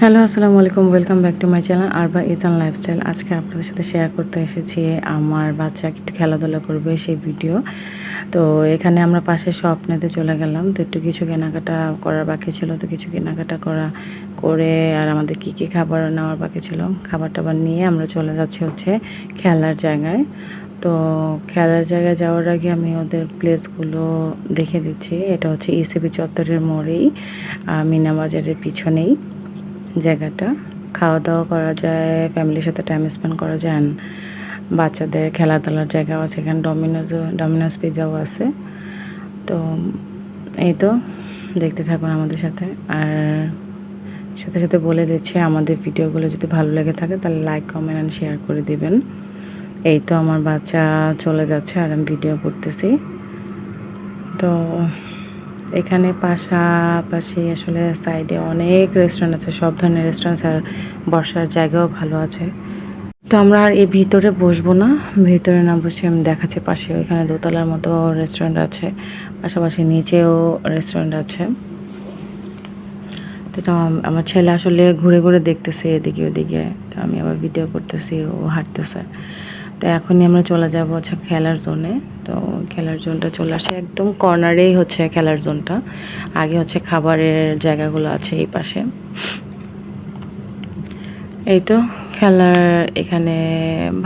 Hello, আসসালামু আলাইকুম, welcome back to my channel আরবা Ijan lifestyle. আজকে আপনাদের সাথে শেয়ার করতে এসেছি, আমার বাচ্চা একটু খেলাধুলা করবে সেই ভিডিও। তো এখানে আমরা পাশে স্বপ্নেতে চলে গেলাম, তো একটু কিছু কেনাকাটা করার বাকি ছিল, তো কিছু কেনাকাটা করা করে আর আমাদের কী কী খাবার নেওয়ার বাকি ছিল খাবার টাবার নিয়ে আমরা চলে যাচ্ছি হচ্ছে খেলার জায়গায়। তো খেলার জায়গায় যাওয়ার আগে আমি ওদের প্লেসগুলো দেখে দিচ্ছি, এটা হচ্ছে ইসিবি চত্বরের মোড়েই মিনা বাজারের পিছনেই। জায়গাটা। খাওয়া দাওয়া করা যায় ফ্যামিলির সাথে টাইম স্পেন্ড করা যায় বাচ্চাদের খেলাধুলার জায়গাও আছে, এখানে ডমিনোজও ডমিনোজ পিজাও আছে। তো এই তো, দেখতে থাকুন আমাদের সাথে। আর সাথে সাথে বলে দিচ্ছি, আমাদের ভিডিওগুলো যদি ভালো লেগে থাকে, তাহলে লাইক কমেন্ট অ্যান্ড শেয়ার করে দিবেন। এই তো আমার বাচ্চা চলে যাচ্ছে, আর আমি ভিডিও করতেছি। তো এখানে পাশাপাশি আসলে সাইডে অনেক রেস্টুরেন্ট আছে, সব ধরনের রেস্টুরেন্ট আর বসার জায়গাও ভালো আছে। তো আমরা আর এই ভিতরে বসবো না, ভিতরে না বসে আমি দেখাচ্ছি পাশে ওইখানে দোতলার মতো রেস্টুরেন্ট আছে, পাশাপাশি নিচেও রেস্টুরেন্ট আছে। তো আমার ছেলে আসলে ঘুরে ঘুরে দেখতেছে এদিকে ওদিকে আমি আবার ভিডিও করতেছি, ও হাঁটতেছে। তো এখনই আমরা চলে যাব হচ্ছে খেলার জোনে। তো খেলার জোনটা চলে আসে একদম কর্নারেই হচ্ছে খেলার জোনটা। আগে হচ্ছে খাবারের জায়গাগুলো আছে এই পাশে। এই তো খেলার এখানে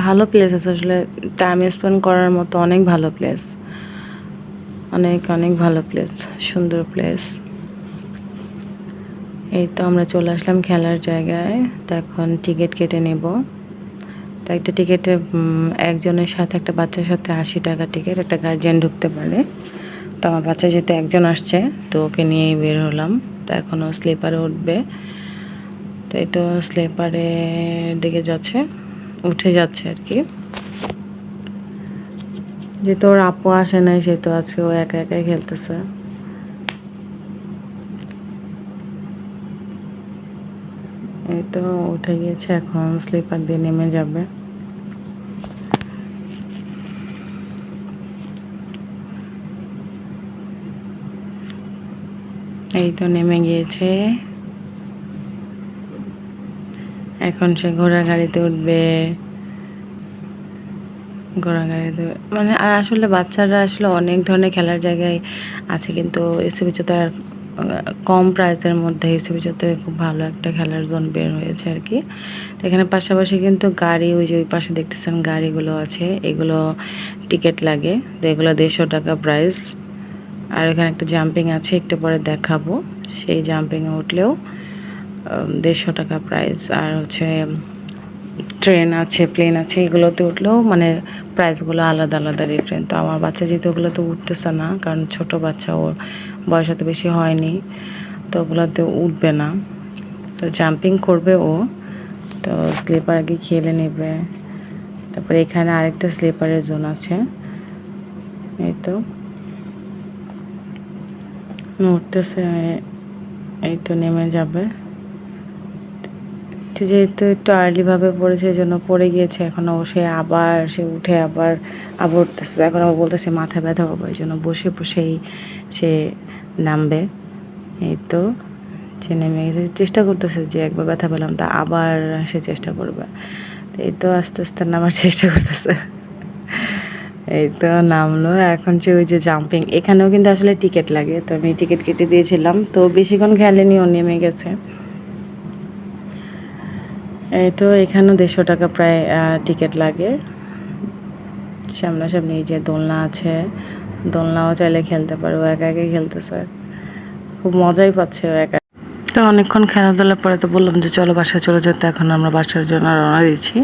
ভালো প্লেস আছে। আসলে টাইম স্পেন্ড করার মতো অনেক ভালো প্লেস অনেক অনেক ভালো প্লেস সুন্দর প্লেস এই তো আমরা চলে আসলাম খেলার জায়গায়। তো এখন টিকিট কেটে নেব। একটা টিকিটে একজনের সাথে, একটা বাচ্চার সাথে আশি টাকা টিকিট একটা গার্জিয়ান ঢুকতে পারে। তো আমার বাচ্চা যেহেতু একজন আসছে, তো ওকে নিয়েই বের হলাম। তো এখনও স্লিপারে উঠবে। তো এই তো স্লিপারের দিকে যাচ্ছে, উঠে যাচ্ছে আর কি। যেহেতু ওর আপু আসে নাই, সেহেতু আজকে ও একা একাই খেলতেছে। এই তো উঠে গিয়েছে, এখন স্লিপার দিয়ে নেমে যাবে। এই তো নেমে গিয়েছে। এখন সে ঘোড়া গাড়িতে উঠবে। ঘোড়া গাড়িতে মানে আসলে বাচ্চারা আসলে অনেক ধরনের খেলার জায়গায় আছে, কিন্তু এসিবি তার কম প্রাইসের মধ্যে এসিবি চত্বরে খুব ভালো একটা খেলার জোন বের হয়েছে আর কি। তো এখানে পাশাপাশি কিন্তু গাড়ি, ওই যে ওই পাশে দেখতেছেন গাড়িগুলো আছে। এগুলো টিকিট লাগে। তো এগুলো দেড়শো টাকা প্রাইস। আর এখানে একটা জাম্পিং আছে, একটু পরে দেখাবো। সেই জাম্পিংয়ে উঠলেও দেড়শো টাকা প্রাইস আর হচ্ছে ট্রেন আছে প্লেন আছে, এগুলোতে উঠলেও মানে প্রাইসগুলো আলাদা আলাদা ডিফারেন্ট তো আমার বাচ্চা যেহেতু ওগুলোতে উঠতেছে না, কারণ ছোট বাচ্চা, ওর বয়স এত বেশি হয়নি, তো ওগুলোতে উঠবে না। তো জাম্পিং করবে ও, তো স্লিপার আগে খেলে নেবে। তারপরে এখানে আরেকটা স্লিপারের জোন আছে। এই তো। উঠতেছে এই তো নেমে যাবে। যেহেতু একটু আর্লিভাবে পড়েছে এই জন্য পড়ে গিয়েছে এখনও সে আবার, সে উঠে আবার আবার উঠতেছে। এখন আবার বলতেছে মাথা ব্যথা হবে এই জন্য বসে বসেই সে নামবে। এই তো সে নেমে গেছে। চেষ্টা করতেছে যে একবার ব্যথা পেলাম, তা আবার সে চেষ্টা করবে। এই তো আস্তে আস্তে নামার চেষ্টা করতেছে। এই তো নামলো। এখন সে ওই যে জাম্পিং এখানেও কিন্তু আসলে টিকিট লাগে। তো আমি টিকিট কেটে দিয়েছিলাম। তো বেশিক্ষণ খেলেনি ও নেমে গেছে। এই তো এখানেও দেড়শো টাকা প্রায় টিকিট লাগে। সামনাসামনি এই যে দোলনা আছে, দোলনাও চাইলে খেলতে পারে। ও একা একাই খেলতেছে। খুব মজাই পাচ্ছে ও একা। তো অনেকক্ষণ খেলাধুলা পরে তো বললাম যে, চলো বাসায় চলে যেতে এখন আমরা বাসার জন্য রওনা দিচ্ছি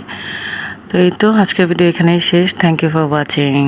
এই তো আজকের ভিডিও এখানেই শেষ। Thank you for watching